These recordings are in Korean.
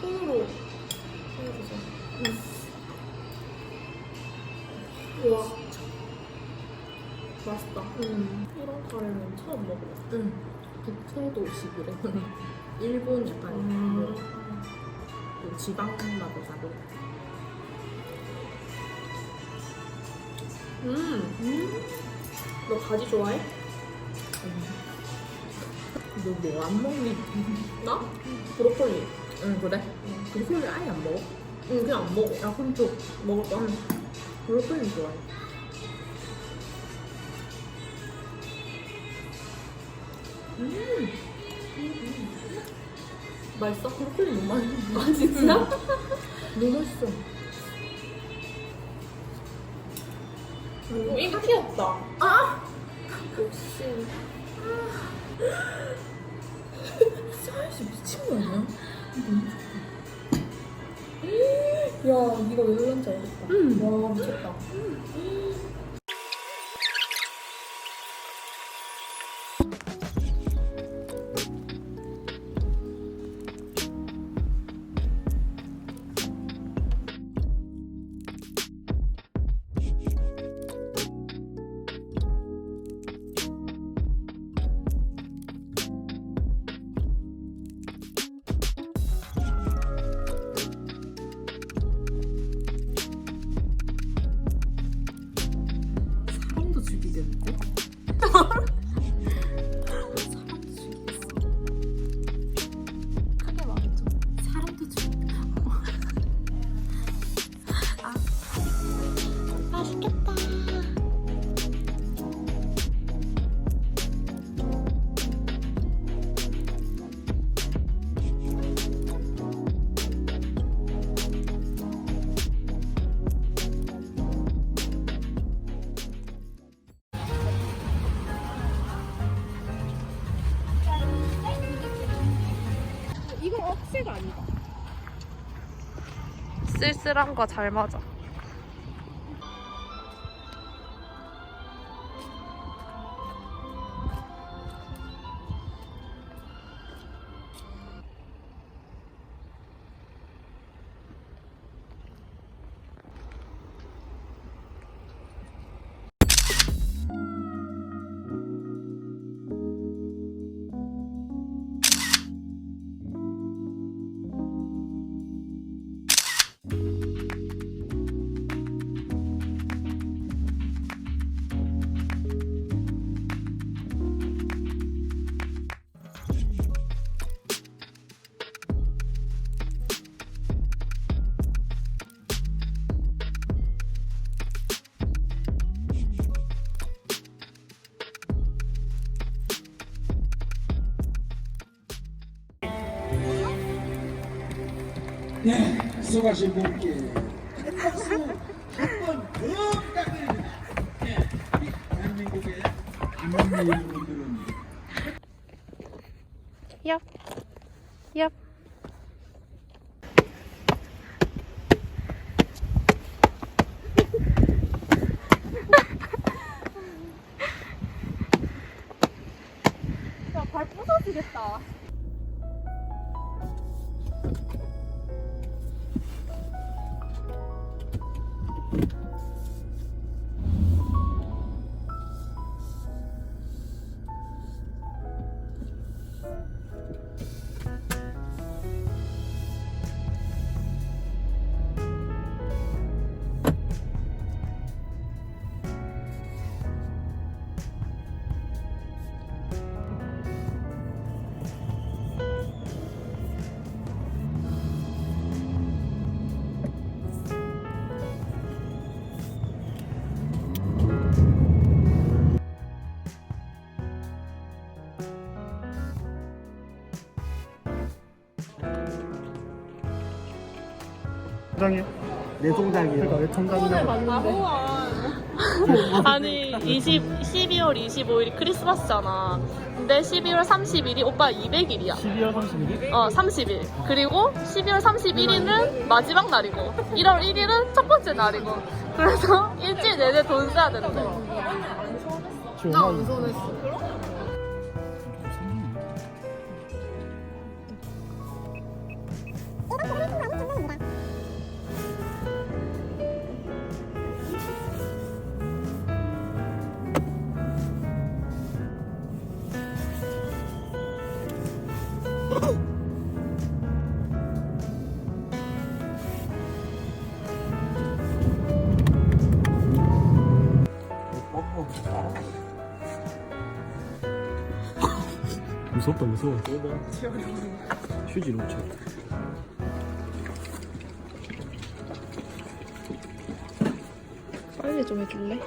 손으로 해주자. 우와. 맛있다. 음. 이런 카레는 처음 먹어봤어. 응. 북서도식이래. 일본 약간 음. 그 지방 맛을 나고. 음. 음. 너 가지 좋아해? 너뭐안 먹니? 나? 브로콜리. 응 그래? 브로콜리 아예 안 먹어? 응, 그냥 안 먹어. 야 그럼 좀 먹을 거야. 브로콜리 좋아해. 맛있어? 브로콜리 너무 맛있어. 아, 진짜? 너무 맛있어. 어, 이거 귀엽다. 아! 역시. 사이즈 미친 거 아니야? 야, 이거 왜 그런지 알겠다. 응. 와, 미쳤다. 쓸쓸함과 잘 맞아. 네, 수고하신 분께 박수 한번 더 부탁드립니다. 네, 대한민국의 김원미 분들 통장이요? 내 통장이요. 그러니까 왜 통장이냐고. 아니 20, 12월 25일이 크리스마스잖아. 근데 12월 30일이 오빠 200일이야. 12월 31일? 어 30일. 그리고 12월 31일은 마지막 날이고 1월 1일은 첫 번째 날이고. 그래서 일주일 내내 돈 써야 된대. 나안 손했어. 무섭다 무서워 휴지 놓쳐 빨리 좀 해줄래?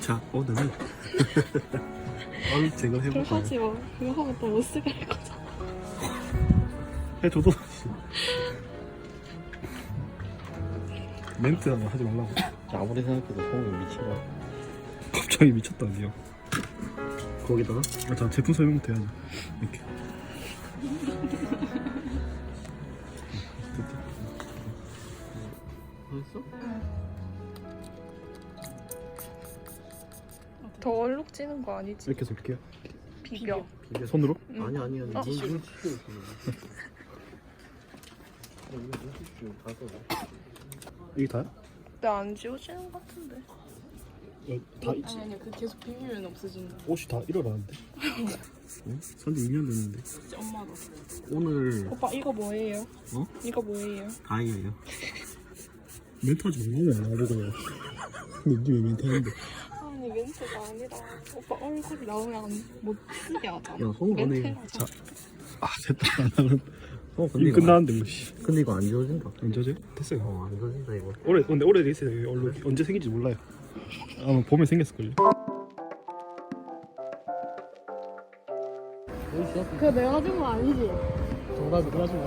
자 오늘은 얼 제가 그럼 해볼까요? 하지 마. 그거 하면 또 못 쓰게 할 거잖아. 해줘도 멘트 하나 하지 말라고 아무리 생각해도 성우 미친거 갑자기 미쳤다니요 거기다가 아, 자 제품 설명부터 해야지 이렇게. 벌써? 더 얼룩지는 거 아니지? 이렇게 해서 올게요 비벼. 손으로? 아니 아니 아니 어? 가서 이게 다야? 근데 안 지워지는 것 같은데. 어, 다 있지 아니 아니 그 계속 비비면 없어진다. 옷이 다 일어나는데 어? 산지 2년 됐는데 진짜 엄마도. 오늘 오빠 이거 뭐예요? 어? 이거 뭐예요? 다이어요 멘트 하지 말라고 나보고 근데 니왜 멘트 하는데 아니 멘트가 아니라 오빠 얼굴이 나오면 안- 못 쓰게 하잖아. 야 성우 너네 멘트라서. 아 됐다 어 근데 이미 이거 끝나는데 뭐 씨. 근데 이거 안 지워진다 언제죠? 됐어요. 어 안 지워진다 이거. 올해 근데 올해 있어요. 얼룩 언제 생긴지 몰라요. 아마 봄에 생겼을걸요. 그거 내가 준 거 아니지? 정답이 그러지 마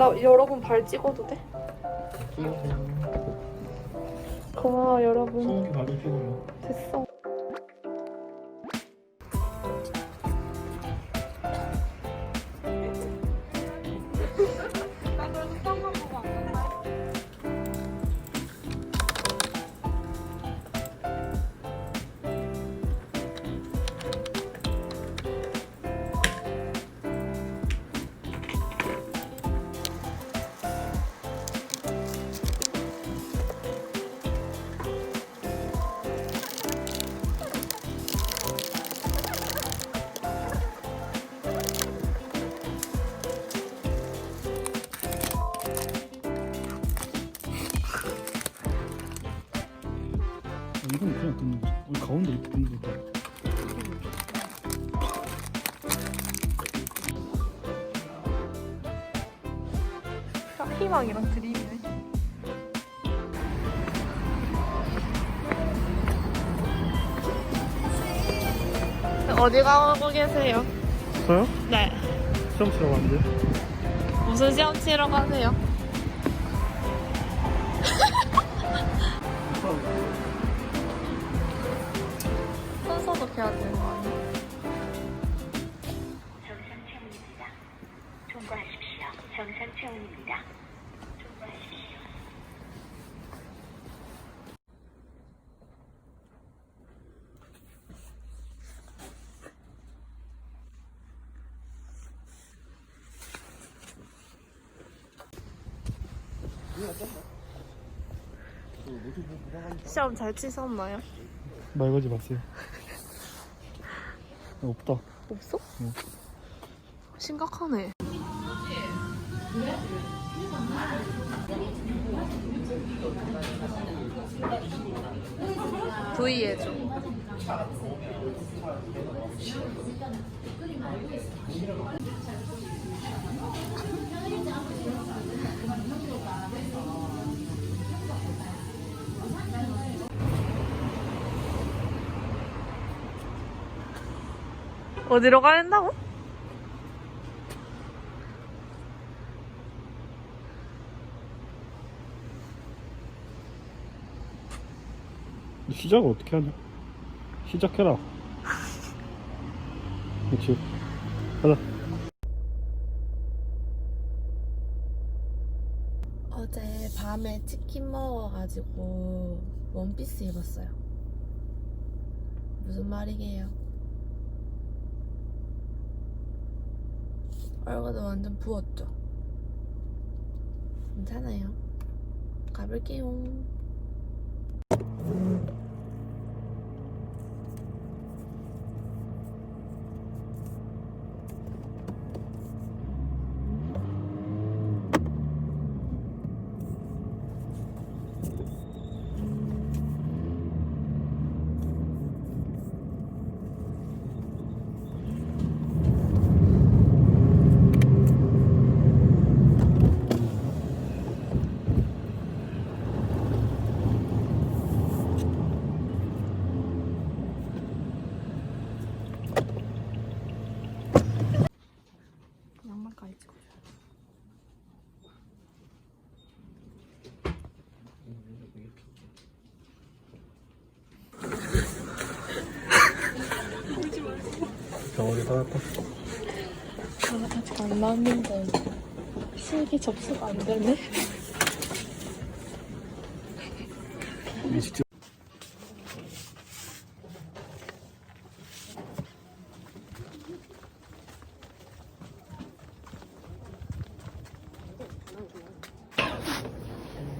나 여러분 발 찍어도 돼? 고마워 여러분. 성욱이 됐어. 이건 그냥 듣는 거지 우리 가운데 이렇게 듣는 거다 희망이랑 드림이네. 어디 가고 계세요? 저요? 네. 시험 치러 왔는데 무슨 시험 치러 가세요? 해야 되는 거 아니야? 정상 체온입니다. 통과하십시오. 정상 체온입니다. 시험 잘 치셨나요? 말 걸지 마세요. 없다. 없어? 심각하네. V 해줘. 어디로 가야 된다고? 시작을 어떻게 하냐? 시작해라. 그렇지. 가자. 어제 밤에 치킨 먹어가지고 원피스 입었어요. 무슨 말이게요? 얼굴도 완전 부었죠? 괜찮아요. 가볼게요. 살았다. 아, 아직 안 나왔는데 실기 접수가 안 되네.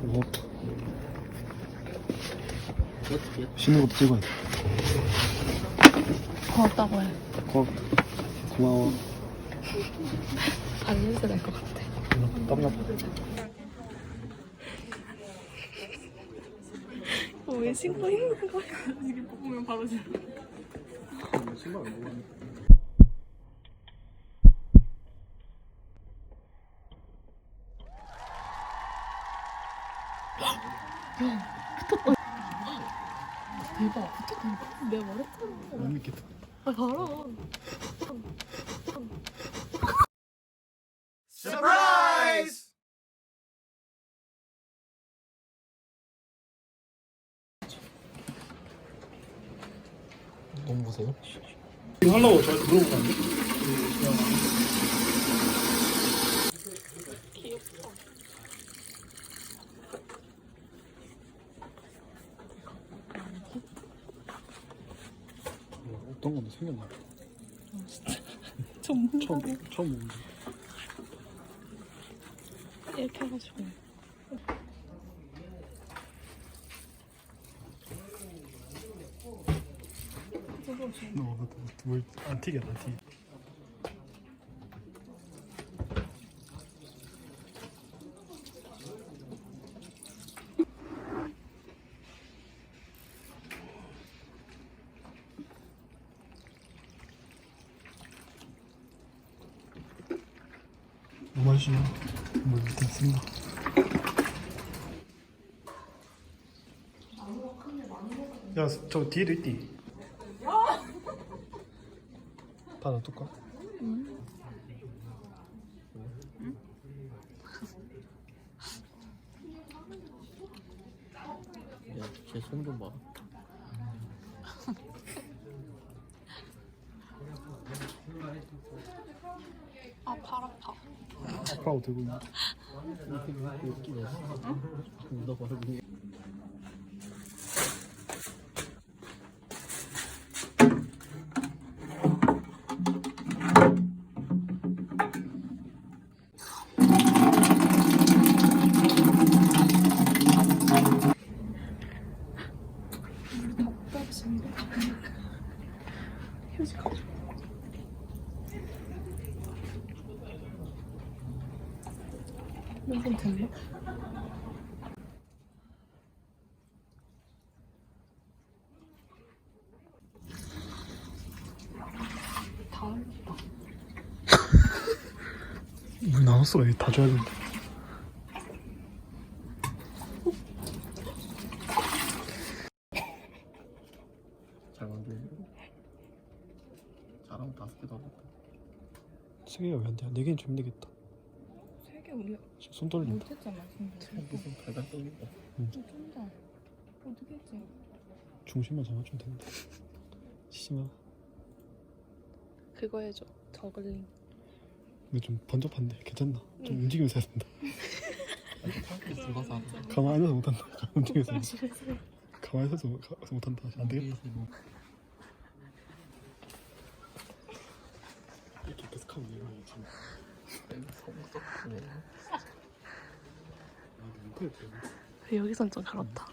뭐, 어떻게? 쉬는 것도 찍어야 돼. 고맙다고 해. 고, 고마워. 안 냄새 날 것 같아. 땀나. 왜 신고 있는 거야? 이게 뽑으면 바로 지 신발 안 보고. 대박. 붙었다니까? 내가 말했잖아. 못 믿겠다. 아, 알아. 너무 보세요. 이거 하려고 저한테 물어보면 안 돼? 어떤 건데 생겼나? 좀 처음 처음 보는데. 이렇게 해가지고. 어, 뭘안 튀겠다 튀. 뭐 뭘 밑에 쓴다. 야, 저 뒤에도 있디. 다 놔둘까? 야, 제 손 좀 봐. 아, 팔 아파. 아빠하고 들고 있는. 웃기네. 너 바로 위에. 물 나눴어 다 잘. 잘하면 다섯. 세 개가 왜 안 돼? 네 개는 좀 힘들겠다 세개 우리 지금 손 떨린다 못했잖아 무슨 달달 떨린다. 쩐다 어떻게 했지? 중심만 잡아주면 된다 치지마 그거 해줘. 저글링. 근데 좀 번잡한데 괜찮나? 좀 움직이면서 해야 된다. 들어가서 하는 가만히 앉아서 못한다. 가만히 움직여서. 가만히 서서 가- 못한다. 안 되겠다. 이렇게 계속 하면 이거 지금. 성적네. 아 멘탈 때문에 여기선 좀 그렇다.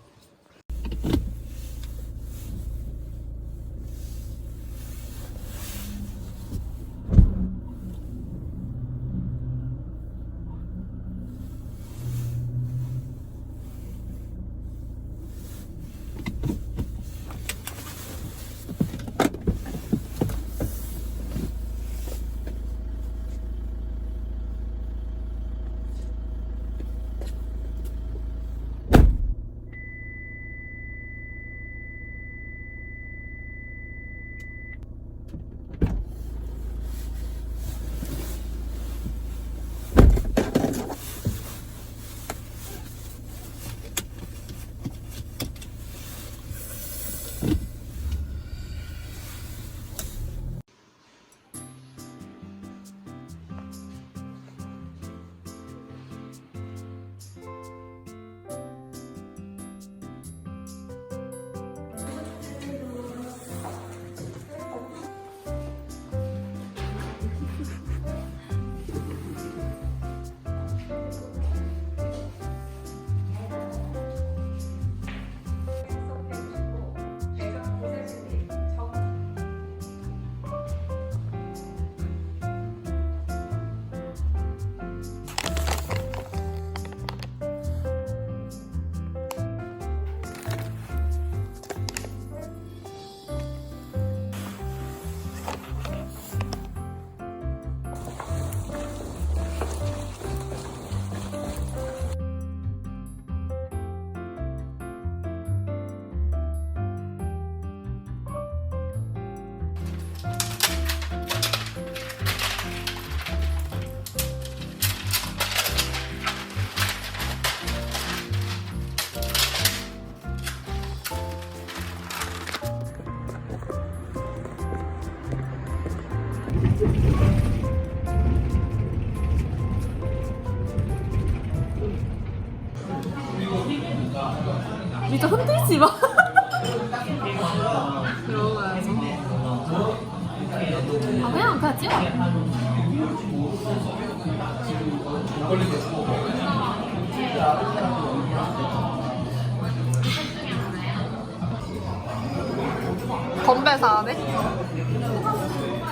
건배사 하네?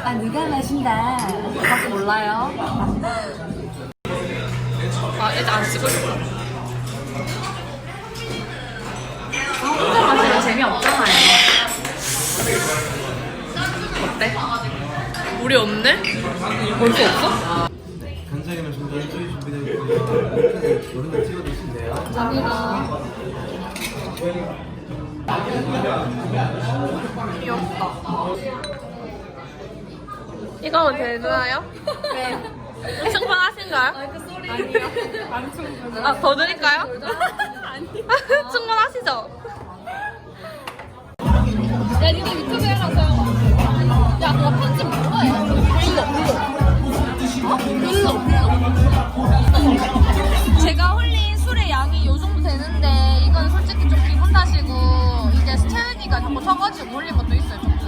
아 누가 마신다 밖에 몰라요. 아, 이제 안 찍고 싶어. 혼자 마시면 재미없잖아요 어때? 우리 없네? 벌써 없어? 간장이랑 전자 일주일 준비되어 있고요. 여름에 찍어 드시면 돼요. 자기가 이거면 되나요? 네. 충분하신가요? 그 소리 아니요 안 충분 아, 더 드릴까요? 아니요. 충분하시죠? 야 니네 유튜브 해라 서영아 야 그거 편집 누가 해? 불러 불러 불러 제가 홀린 술의 양이 요 정도 되는데 이건 솔직히 좀 따시고 이제 채은이가 자꾸 서가지고 올린 것도 있어요 조금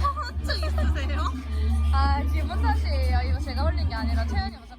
사원증 있으세요? 아 기분 탓이에요 이거 제가 올린 게 아니라 채은이가